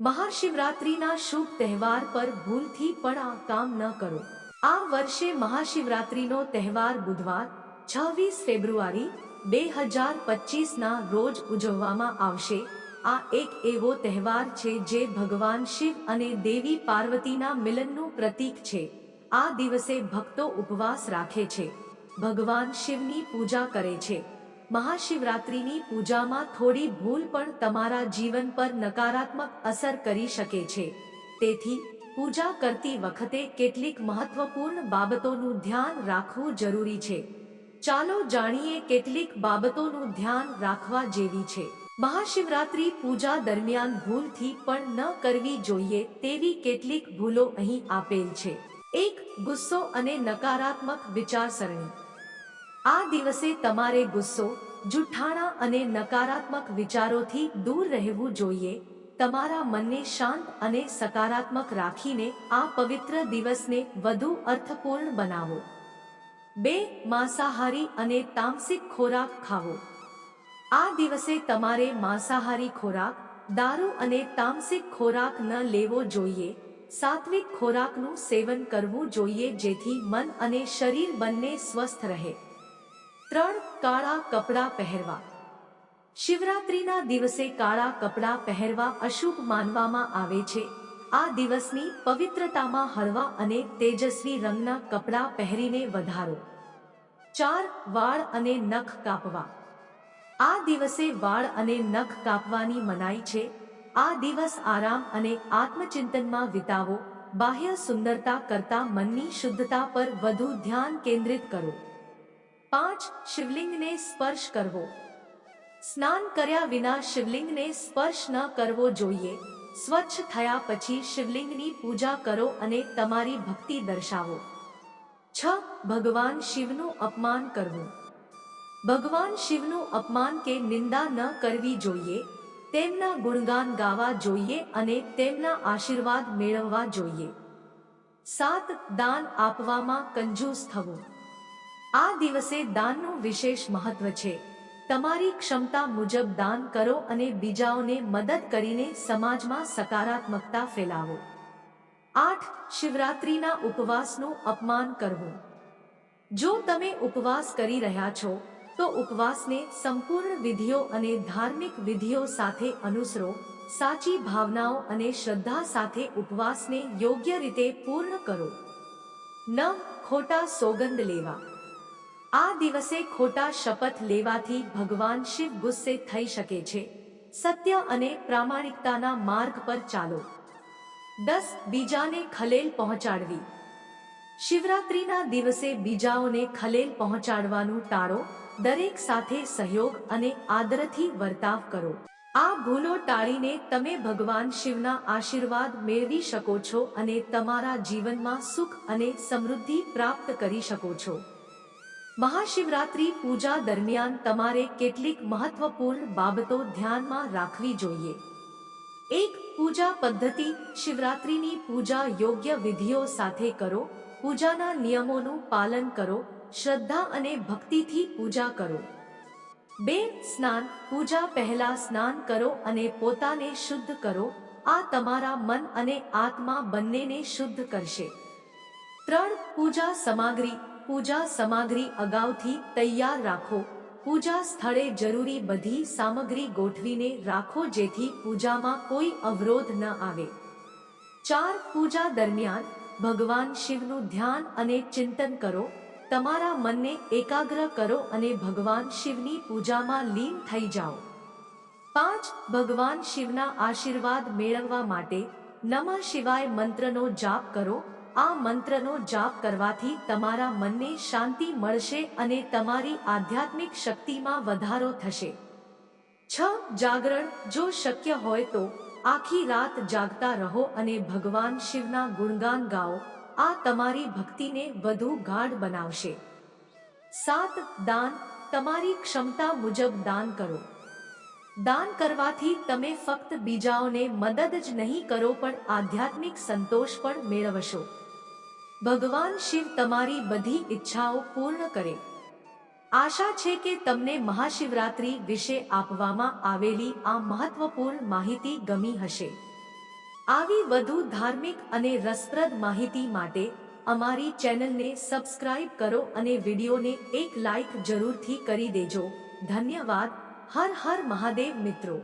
મહાશિવરાત્રિના શુભ તહેવાર પર ભૂલથી પણ આ કામ ન કરો. આ વર્ષે મહાશિવરાત્રિનો તહેવાર બુધવાર, છવ્વીસ ફેબ્રુઆરી, બે હજાર પચીસના રોજ ઉજવવામાં આવશે. આ એક એવો તહેવાર છે જે ભગવાન શિવ અને દેવી પાર્વતીના મિલનનું પ્રતીક છે. આ દિવસે ભક્તો ઉપવાસ રાખે છે. ભગવાન શિવની પૂજા કરે છે. મહાશિવરાત્રિની પૂજામાં થોડી ભૂલ પણ તમારા જીવન પર નકારાત્મક અસર કરી શકે છે. તેથી, પૂજા કરતી વખતે કેટલીક મહત્વપૂર્ણ બાબતોનું ધ્યાન રાખવું જરૂરી છે. ચાલો જાણીએ કેટલીક બાબતોનું ધ્યાન રાખવા જેવી છે. મહાશિવરાત્રિ પૂજા દરમિયાન ભૂલથી પણ ન કરવી જોઈએ તેવી કેટલીક ભૂલો અહીં આપેલ છે. એક, ગુસ્સો અને નકારાત્મક વિચારસરણી. આ દિવસે તમારે ગુસ્સો, જુઠ્ઠાણા અને નકારાત્મક વિચારોથી દૂર રહેવું જોઈએ. તમારા મનને શાંત અને સકારાત્મક રાખીને આ પવિત્ર દિવસને વધુ અર્થપૂર્ણ બનાવો. બે, માંસાહારી અને તામસિક ખોરાક ખાવો. આ દિવસે તમારે માંસાહારી ખોરાક, દારૂ અને તામસિક ખોરાક ન લેવો જોઈએ. સાત્વિક ખોરાકનું સેવન કરવું જોઈએ જેથી મન અને શરીર બંને સ્વસ્થ રહે. ત્રણ કાળા કપડાં પહેરવા. શિવરાત્રિના દિવસે કાળા કપડાં પહેરવા અશુભ માનવામાં આવે છે. આ દિવસની પવિત્રતામાં હળવા અને તેજસ્વી રંગના કપડાં પહેરીને વધારો. ચાર વાળ અને નખ કાપવા. આ દિવસે વાળ અને નખ કાપવાની મનાઈ છે. આ દિવસ આરામ અને આત્મચિંતનમાં વિતાવો. બાહ્ય સુંદરતા કરતા મનની શુદ્ધતા પર વધુ ધ્યાન કેન્દ્રિત કરો. પાંચ શિવલિંગને સ્પર્શ કરવો. સ્નાન કર્યા વિના શિવલિંગને સ્પર્શ ન કરવો જોઈએ. સ્વચ્છ થયા પછી શિવલિંગની પૂજા કરો અને તમારી ભક્તિ દર્શાવો. છ, ભગવાન શિવનું અપમાન કરવું. ભગવાન શિવનું અપમાન કે નિંદા ન કરવી જોઈએ. તેમના ગુણગાન ગાવા જોઈએ અને તેમના આશીર્વાદ મેળવવા જોઈએ. સાત, દાન આપવામાં કંજૂસ થવું. આ દિવસે દાનનું વિશેષ મહત્વ છે. તમારી ક્ષમતા મુજબ દાન કરો અને બીજાઓને મદદ કરીને સમાજમાં સકારાત્મકતા ફેલાવો. આઠ, શિવરાત્રિના ઉપવાસનું અપમાન કરવું. જો તમે ઉપવાસ કરી રહ્યા છો, તો ઉપવાસને સંપૂર્ણ વિધિઓ અને ધાર્મિક વિધિઓ સાથે અનુસરો, સાચી ભાવનાઓ અને શ્રદ્ધા સાથે ઉપવાસને યોગ્ય રીતે પૂર્ણ કરો. ન ખોટા સોગંદ લેવા. આ દિવસે ખોટા શપથ લેવાથી ભગવાન શિવ ગુસ્સે થઈ શકે છે. સત્ય અને પ્રામાણિકતાના માર્ગ પર ચાલો. દસ, બીજાને ખલેલ પહોંચાડવી. શિવરાત્રિના દિવસે બીજાઓને ખલેલ પહોંચાડવાનું ટાળો, દરેક સાથે સહયોગ અને આદરથી વર્તાવ કરો. આ ભૂલો ટાળીને તમે ભગવાન શિવના આશીર્વાદ મેળવી શકો છો અને તમારા જીવનમાં સુખ અને સમૃદ્ધિ પ્રાપ્ત કરી શકો છો. મહાશિવરાત્રિ પૂજા દરમિયાન તમારે કેટલીક મહત્વપૂર્ણ બાબતો ધ્યાનમાં રાખવી જોઈએ. એક, પૂજા પદ્ધતિ, શિવરાત્રિની પૂજા યોગ્ય વિધિઓ સાથે કરો, પૂજાના નિયમોનું પાલન કરો, શ્રદ્ધા અને ભક્તિથી પૂજા કરો. બે, સ્નાન, પૂજા પહેલા સ્નાન કરો અને પોતાને શુદ્ધ કરો, આ તમારા મન અને આત્મા બંનેને શુદ્ધ કરશે. ત્રણ, પૂજા સામગ્રી પૂજા સામગ્રી અગાઉથી તૈયાર રાખો. પૂજા સ્થળે જરૂરી બધી સામગ્રી ગોઠવીને રાખો જેથી પૂજામાં કોઈ અવરોધ ન આવે. ચાર પૂજા દરમિયાન ભગવાન શિવનું ધ્યાન અને ચિંતન કરો. તમારા મનને એકાગ્ર કરો અને ભગવાન શિવની પૂજામાં લીન થઈ જાઓ. પાંચ, ભગવાન શિવના આશીર્વાદ મેળવવા માટે નમઃ શિવાય મંત્રનો જાપ કરો. આ મંત્રનો જાપ કરવાથી તમારા મનને શાંતિ મળશે અને તમારી આધ્યાત્મિક શક્તિમાં વધારો થશે. છ જાગરણ, જો શક્ય હોય તો આખી રાત જાગતા રહો અને ભગવાન શિવના ગુણગાન ગાઓ. આ તમારી ભક્તિને વધુ ગાઢ બનાવશે. સાત દાન, તમારી ક્ષમતા મુજબ દાન કરો. દાન કરવાથી તમે ફક્ત બીજાઓને મદદ જ નહીં કરો પણ આધ્યાત્મિક સંતોષ પણ મેળવશો. ભગવાન શિવ તમારી બધી ઈચ્છાઓ પૂર્ણ કરે. આશા છે કે તમને મહાશિવરાત્રિ વિશે આપવામાં આવેલી આ મહત્વપૂર્ણ માહિતી ગમી હશે. આવી વધુ ધાર્મિક અને રસપ્રદ માહિતી માટે અમારી ચેનલને સબસ્ક્રાઇબ કરો અને વિડીયોને એક લાઈક જરૂરથી કરી દેજો. ધન્યવાદ. હર હર મહાદેવ મિત્રો.